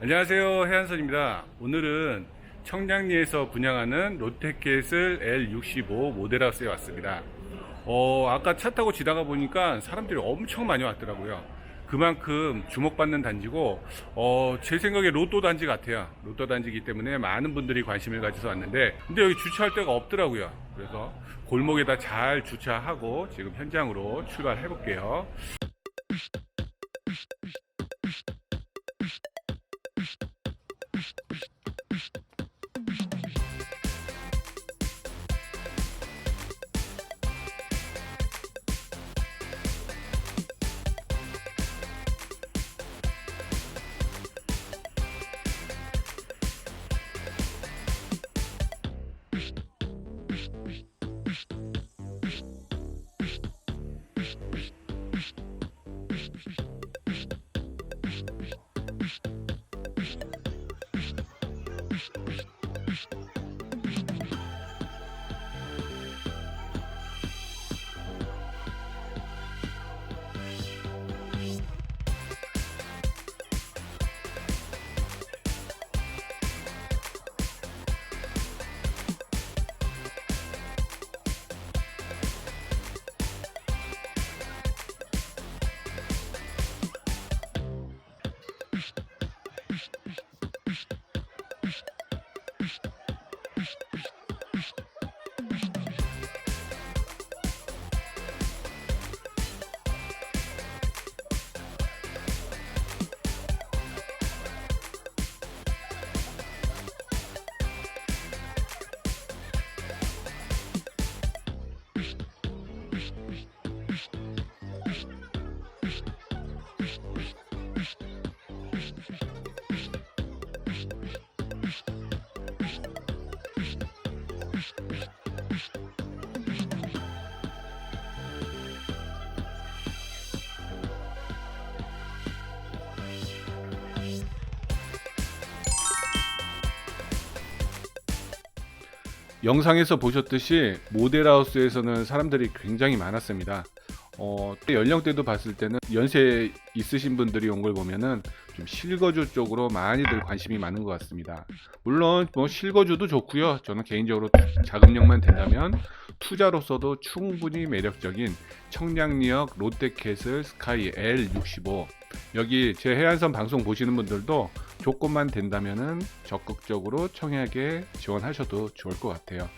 안녕하세요. 해안선입니다. 오늘은 청량리에서 분양하는 롯데캐슬 L65 모델하우스에 왔습니다. 어, 아까 차 타고 지나가 보니까 사람들이 엄청 많이 왔더라고요. 그만큼 주목받는 단지고, 어, 제 생각에 로또 단지 같아요. 로또 단지이기 때문에 많은 분들이 관심을 가져서 왔는데, 근데 여기 주차할 데가 없더라고요. 그래서 골목에다 잘 주차하고 지금 현장으로 출발해 볼게요. psh, psh. 영상에서 보셨듯이 모델하우스에서는 사람들이 굉장히 많았습니다. 어, 연령대도 봤을 때는 연세 있으신 분들이 온 걸 보면은 좀 실거주 쪽으로 많이들 관심이 많은 것 같습니다. 물론 뭐 실거주도 좋고요. 저는 개인적으로 자금력만 된다면 투자로서도 충분히 매력적인 청량리역 롯데캐슬 스카이 L65 여기 제 해안선 방송 보시는 분들도 조건만 된다면은 적극적으로 청약에 지원하셔도 좋을 것 같아요.